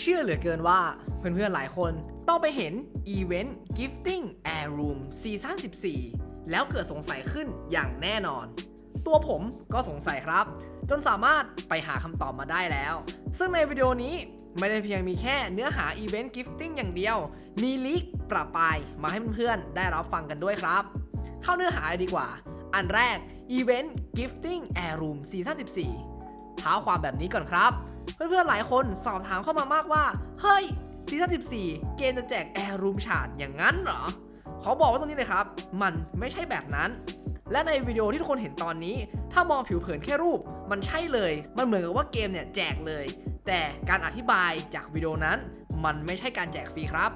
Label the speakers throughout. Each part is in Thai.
Speaker 1: เชื่อเหลือเกินว่าเพื่อนๆหลายคนต้องไปเห็นอีเวนต์ Gifting Air Room ซีซั่น14 แล้วเกิดสงสัยขึ้นอย่างแน่นอน ตัวผมก็สงสัยครับ จนสามารถไปหาคำตอบมาได้แล้ว ซึ่งในวิดีโอนี้ไม่ได้เพียงมีแค่เนื้อหาอีเวนต์ Gifting อย่างเดียว มีลิกประปายมาให้เพื่อนๆได้รับฟังกันด้วยครับ เข้าเนื้อหาดีกว่า อันแรก Event Gifting Air Room ซีซั่น14เท้าความแบบนี้ก่อนครับ เพื่อนๆหลายคนสอบถามเข้ามามากว่า เฮ้ยซีซั่น14 เกมจะแจก Air Room ฉาดอย่างนั้นเหรอเขาบอกว่าตรงนี้เลยครับ มันไม่ใช่แบบนั้น และในวิดีโอที่ทุกคนเห็นตอนนี้ ถ้ามองผิวเผินแค่รูป มันใช่เลย มันเหมือนกับว่าเกมเนี่ยแจกเลย แต่การอธิบายจากวิดีโอนั้น มันไม่ใช่การแจกฟรีครับ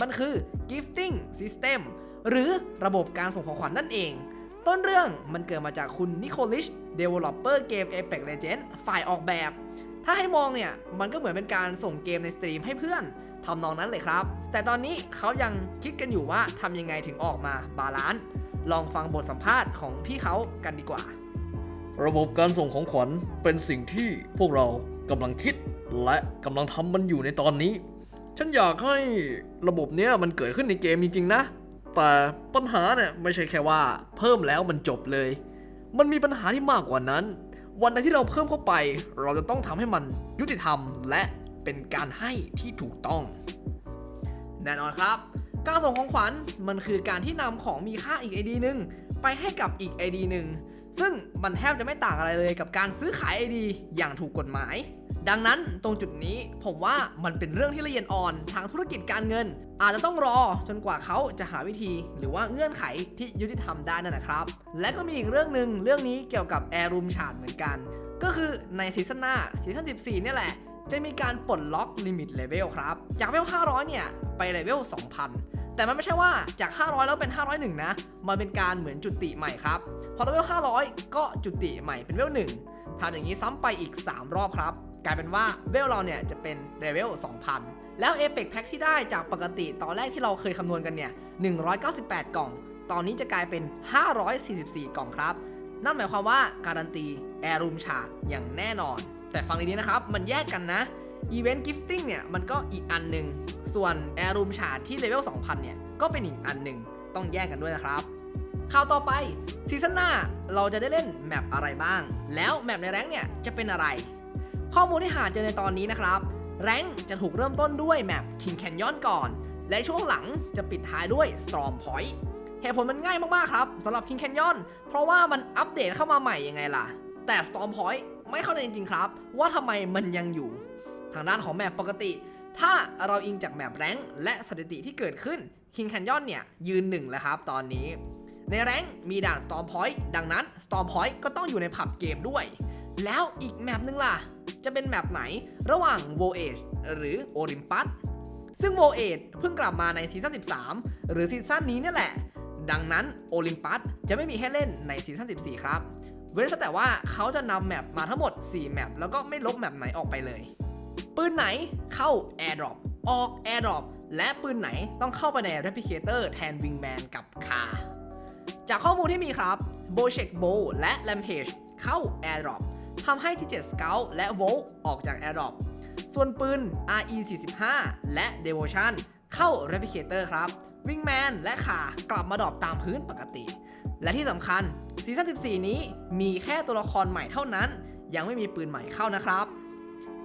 Speaker 1: มันคือ gifting system หรือระบบการส่งของขวัญนั่นเอง ต้นเรื่องมันเกิดมาจากคุณนิโคลิช developer เกม Apex Legends ฝ่ายออกแบบ ถ้าให้มองเนี่ย มันก็เหมือนเป็นการส่งเกมในสตรีมให้เพื่อนทำนองนั้นเลยครับ แต่ตอนนี้เขายังคิดกันอยู่ว่าทำยังไงถึงออกมาบาลานซ์ลองฟังบทสัมภาษณ์ของพี่เขากันดีกว่า
Speaker 2: ระบบการส่งของขวัญเป็นสิ่งที่พวกเรากำลังคิดและกำลังทำมันอยู่ในตอนนี้ ฉันอยากให้ระบบเนี้ยมันเกิดขึ้นในเกมจริงๆนะ แต่ปัญหาเนี่ยไม่ใช่แค่ว่าเพิ่มแล้วมันจบเลย มันมีปัญหาที่มากกว่านั้น วันใดที่เราเพิ่มเข้าไป เราจะต้องทำให้มันยุติธรรมและเป็นการให้ที่ถูกต้อง
Speaker 1: แน่นอนครับ การส่งของขวัญมันคือการที่นำของมีค่าอีก ID หนึ่งไปให้กับอีก ID หนึ่งซึ่งมันแทบจะไม่ต่างอะไรเลยกับการซื้อขาย ID อย่างถูกกฎหมาย ดังนั้นตรงจุดนี้ผมว่ามันเป็นเรื่องที่ละเอียดอ่อนทางธุรกิจการเงิน อาจจะต้องรอจนกว่าเขาจะหาวิธี หรือว่าเงื่อนไขที่ยุติธรรมได้นั่นนะครับ และก็มีอีกเรื่องหนึ่งเรื่องนี้เกี่ยวกับ Air Room ฉาดเหมือนกัน ก็คือในซีซั่นหน้าซีซั่น14เนี่ยแหละจะมีการปลดล็อกลิมิตเลเวลครับ จากเลเวล500 เนี่ย ไปเลเวล2,000 แต่มันไม่ใช่ว่าจาก 500 แล้วเป็น 501 นะ มันเป็นการเหมือนจุติใหม่ครับ พอเลเวล500 ก็จุติใหม่เป็นเลเวล1ทำอย่างนี้ซ้ำไปอีก 3 รอบครับ ลายเป็นว่าเวลเราเนี่ยจะเป็นเลเวล 2,000 แล้ว Apex Pack ที่ได้จากปกติตอนแรกที่เราเคยคำนวณกันเนี่ย 198 กล่อง ตอนนี้จะกลายเป็น 544 กล่องครับ นั่นหมายความว่าการันตี Air Room ฉาดอย่างแน่นอน แต่ฟังดีๆนะครับ มันแยกกันนะ Event Gifting เนี่ย มันก็อีกอันหนึ่ง ส่วน Air Room ฉาดที่เลเวล 2,000 เนี่ย ก็เป็นอีกอันหนึ่งต้องแยกกันด้วยนะครับข่าวต่อไปซีซั่นหน้าเราจะได้เล่นแมปอะไรบ้าง แล้วแมปในแรงค์เนี่ยจะเป็นอะไร ข้อมูลที่หาเจอในตอนนี้นะครับแรงค์จะถูกเริ่มต้นด้วยแมป King Canyon ก่อน และช่วงหลังจะปิดท้ายด้วย Storm Point เหตุผลมันง่ายมากๆครับสำหรับ King Canyon เพราะว่ามันอัปเดตเข้ามาใหม่ยังไงล่ะ แต่ Storm Point ไม่เข้าใจจริงๆครับ ว่าทำไมมันยังอยู่ ทางด้านของแมปปกติ ถ้าเราอิงจากแมปแรงค์และสถิติที่เกิดขึ้น King Canyon เนี่ยยืนหนึ่งแล้วครับตอนนี้ ในแรงค์มีด่าน Storm Point ดังนั้น Storm Point ก็ต้องอยู่ในผับเกมด้วย แล้วอีกแมปหนึงล่ะ จะเป็นแมปไหนระหว่าง Voyage หรือ Olympus ซึ่ง Voyage เพิ่งกลับมาในซีซั่น 13 หรือซีซั่นนี้เนี่ยแหละ ดังนั้น Olympus จะไม่มีให้เล่นในซีซั่น 14 ครับ เว้นแต่ว่าเขาจะนำแมปมาทั้งหมด 4 แมปแล้วก็ไม่ลบแมปไหนออกไปเลย ปืนไหนเข้า Airdrop ออก Airdrop และปืนไหนต้องเข้าไปใน Replicator แทน Wingman กับคาจากข้อมูลที่มีครับ b o c h e k Bow และ Rampage เข้า Airdrop ทำให้ที่7 Scout และ Volt ออกจาก Airdrop ส่วนปืน RE45 และ Devotion เข้า Replicator ครับ Wingman และขากลับมาดรอปตามพื้นปกติ และที่สำคัญซีซั่น14 นี้มีแค่ตัวละครใหม่เท่านั้น ยังไม่มีปืนใหม่เข้านะครับ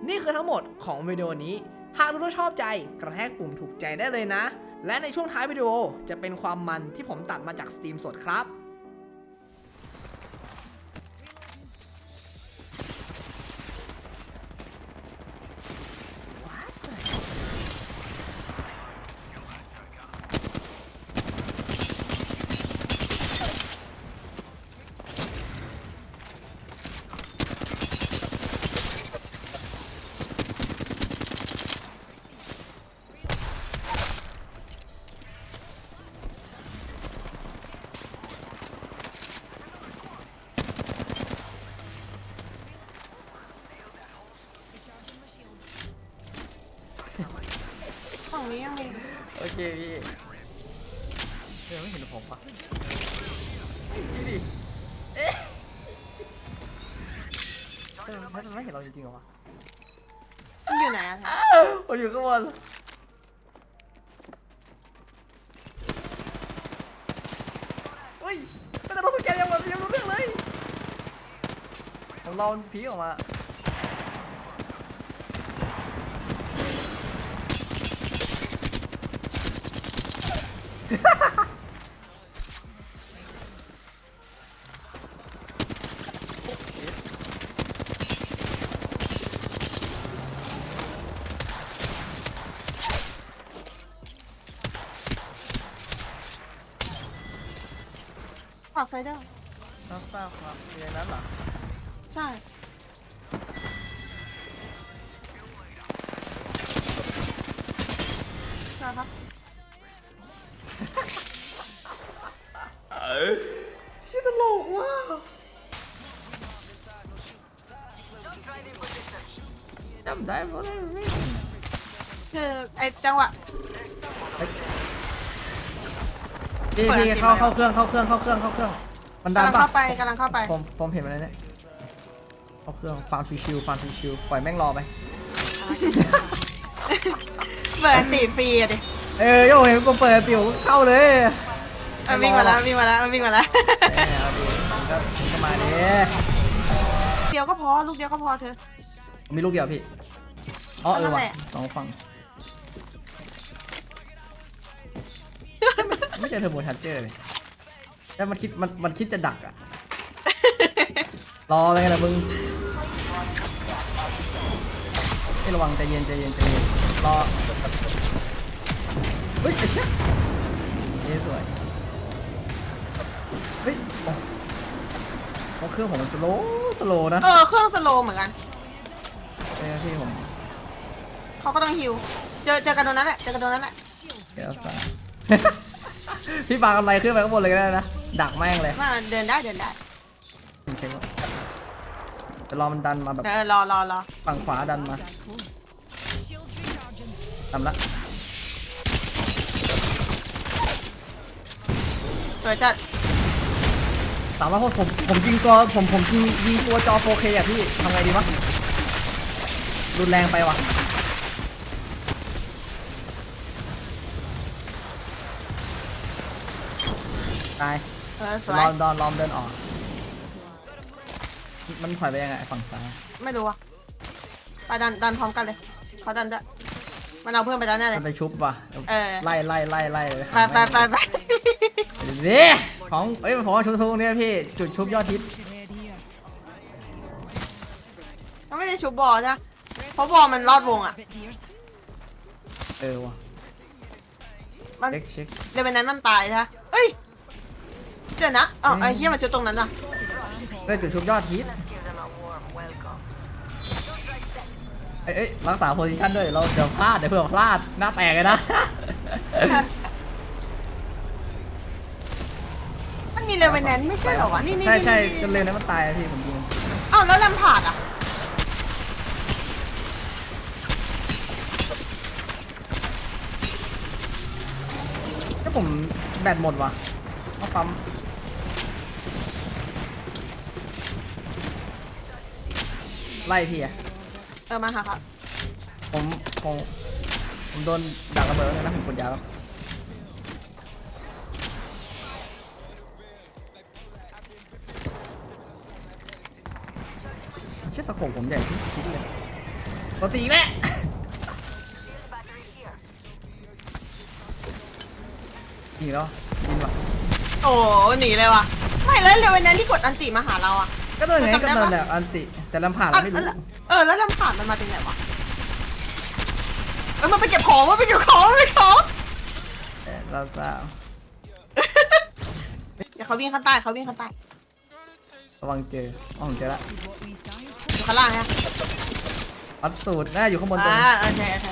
Speaker 1: นี่คือทั้งหมดของวิดีโอนี้ หากทุกท่านชอบใจกระแทกปุ่มถูกใจได้เลยนะ และในช่วงท้ายวิดีโอจะเป็นความมันที่ผมตัดมาจากสตรีมสดครับ
Speaker 3: นี้ยังมี
Speaker 1: โอเคพี่เธอไม่เห็นผมปะจริงดิเอ๊ะใช่ไหมใช่มันไม่เห็นเราจริงๆเหรอวะ
Speaker 3: มันอยู่ไหนอะคะ
Speaker 1: เอผมอยู่ข้างบนเฮ้ยแต่เราสแกนยังแบบยังรู้เรื่องเลยผมรอมันพีคออกมา
Speaker 3: ฝากไฟเดอร์
Speaker 1: รับทราบครับมีอย่างนั้นเหรอ
Speaker 3: ใช่
Speaker 1: จำได้หมดเลย
Speaker 3: คือไอ้จังหวะ
Speaker 1: พี่พี่เข้าเข้าเครื่องเข้าเครื่องเข้าเครื่องเข้าเครื่อง มันดัน
Speaker 3: กำลัง
Speaker 1: ปะ
Speaker 3: เข้าไปกำลังเข้าไป
Speaker 1: ผมผมเห็นมันแล้วเนี่ยเข้าเครื่องฟาร์มชิวๆฟาร์มชิวๆปล่อยแม่งรอไป
Speaker 3: เปิดตีฟรีอะดิ
Speaker 1: เออโยเห็นกูเปิดติ๋วเข้าเลย
Speaker 3: มันวิ่งมาแล้ววิ่งมาแล้วมันวิ่งมาแล้ว
Speaker 1: เออเอาดิมันก็มันก็มาดิ
Speaker 3: เดียวก็พอลูกเดียวก็พอเธอ
Speaker 1: มีลูกเดียวพี่ อ๋อเออ
Speaker 3: นั่น
Speaker 1: ว่ะ
Speaker 3: แหละ
Speaker 1: สองฝั่งไม่ใช่เทอร์โบชาร์เจอร์เลยแต่มันคิดมันมันคิดจะดักอะรออะไรกันล่ะมึงให้ระวังใจเย็นใจเย็นใจเย็นรอเฮ้ยไอ้เชี่ยเย้สวยเฮ้ยโอ้โอ้เครื่องผมมันสโลว์สโลว์นะ
Speaker 3: เออ เครื่องสโลว์เหมือนกัน
Speaker 1: เอ้ยพี่ผม
Speaker 3: เขาก็ต้องฮิว เจอเจอกันตรงนั้นแหละ เจอกันตรงนั้นแหละ
Speaker 1: เดี๋ยวฟังพี่ปากำไรขึ้นไปข้างบนเลยก็ได้นะ ดักแม่งเลย
Speaker 3: มาเดินได้เดินได้
Speaker 1: ผมเช็คว่าจะรอมันดันมาแบบ
Speaker 3: เออรอรอรอ
Speaker 1: ฝั่งขวาดันมาทำละ
Speaker 3: สวยจัด
Speaker 1: ถามว่าผมผมผมยิงตัวผมผมยิงยิงตัวจอ 4K อะพี่ทำไงดีวะรุนแรงไปวะ ตาย
Speaker 3: เออสวย
Speaker 1: รอดอนลอมเดินออก มันถอยไปยังไงฝั่งซ้าย
Speaker 3: ไม่รู้อะไปดันดันพร้อมกันเลยเขาดันจะมันเอาเพื่อนไปดันแน่เล
Speaker 1: มั
Speaker 3: ย
Speaker 1: นไปชุบว่ะ
Speaker 3: เออ
Speaker 1: ไล่ไล่ไล่ไล่เลย
Speaker 3: ไปไปไปไป
Speaker 1: นี่ของเอ้ยผมว่าชุบทุกเนี่ยพี่จุดชุบยอดฮิต
Speaker 3: มันไม่ได้ชุบบอลใช่ปะเพราะบอลมันรอดวงอะ
Speaker 1: เออว่ะ
Speaker 3: มัน
Speaker 1: เช็คเช็ค
Speaker 3: เดี๋ยวเป็นนั้นมันตายใช่ปะเอ้ยเดี๋ยวนะอ๋อไอ้เหี้ยมันชุบตรงนั้นอะ
Speaker 1: เอ้ยจุดชุบยอดฮิตเอ้ยเอ้ยรักษาโพซิชันด้วย เราเดี๋ยวพลาดเดี๋ยวเผื่อพลาดหน้าแตกเลยนะ
Speaker 3: มันมีเลเวนแนนไม่ใช่เหรอวะนี่นี่
Speaker 1: ใช่ใช่
Speaker 3: นี่
Speaker 1: จนเลยนะมันตายอะพี่ผมยิง
Speaker 3: อ้าวแล้วลำผาดอะ
Speaker 1: ก็ผมแบตหมดว่ะเอาปั๊ม ไล่พี่อะ
Speaker 3: เออมาค่ะครับ
Speaker 1: ผมผมผมโดนดักระเบิดแล้วนะผมกดยาแล้วเชี่ยสโคปผมใหญ่ทุกชิ้นเลยปกติอีกแล้วอีกแล้วยิงว่ะ
Speaker 3: โอ้หนีเลยว่ะไม่แล้วเลเวนแนนที่กดอันติมาหาเราอะ
Speaker 1: ก็เดินไง
Speaker 3: จำได้
Speaker 1: ก็
Speaker 3: ปะ
Speaker 1: เดินแหละอันติ แต่ลำผ่าน
Speaker 3: อะ
Speaker 1: เราไม่รู้
Speaker 3: แล้วเออแล้วลำผาดมันมาเป็นไงวะเอ้ยมันไปเก็บของมันไปเก็บของมันไปเก็บของ
Speaker 1: แต่เราทราบ
Speaker 3: เดี๋ยวเขาวิ่งข้างใต้เขาวิ่งข้างใต้
Speaker 1: ระวังเจออ๋อผมเจอละ
Speaker 3: อยู่ข้างล่างฮะ
Speaker 1: วัดสูตรน่าอยู่ข้างบนตัว
Speaker 3: อ่า
Speaker 1: นี้
Speaker 3: โอเคโอเค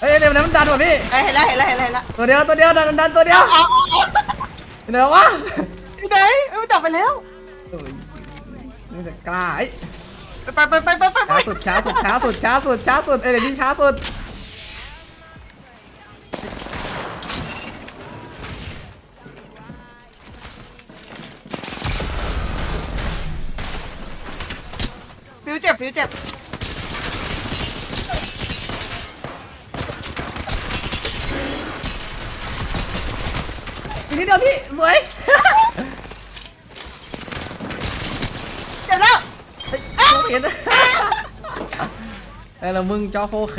Speaker 1: เฮ้ยเดี๋ยวมันดันว่ะพี่
Speaker 3: เอ้ยเห็นแล้วเห็นแล้วเห็นแล้วเห็นแล้ว
Speaker 1: ตัวเดียวตัวเดียวดันดันตัวเดียว
Speaker 3: เอาเอาเอา
Speaker 1: เดี๋ยววะ
Speaker 3: อยู่ไหนเอ้ยมันจับไปแล้ว
Speaker 1: โอ้ย จะกล้า
Speaker 3: ไปไปไปไปไป
Speaker 1: ช้าสุดช้าสุดช้าสุดช้าสุดช้าสุดเอเดี๋นี่ช้าสุด
Speaker 3: ฟิวเจ็บฟิวเจ็บอีก
Speaker 1: นิดเดียวพี่สวย
Speaker 3: จ็บแล้ว
Speaker 1: เ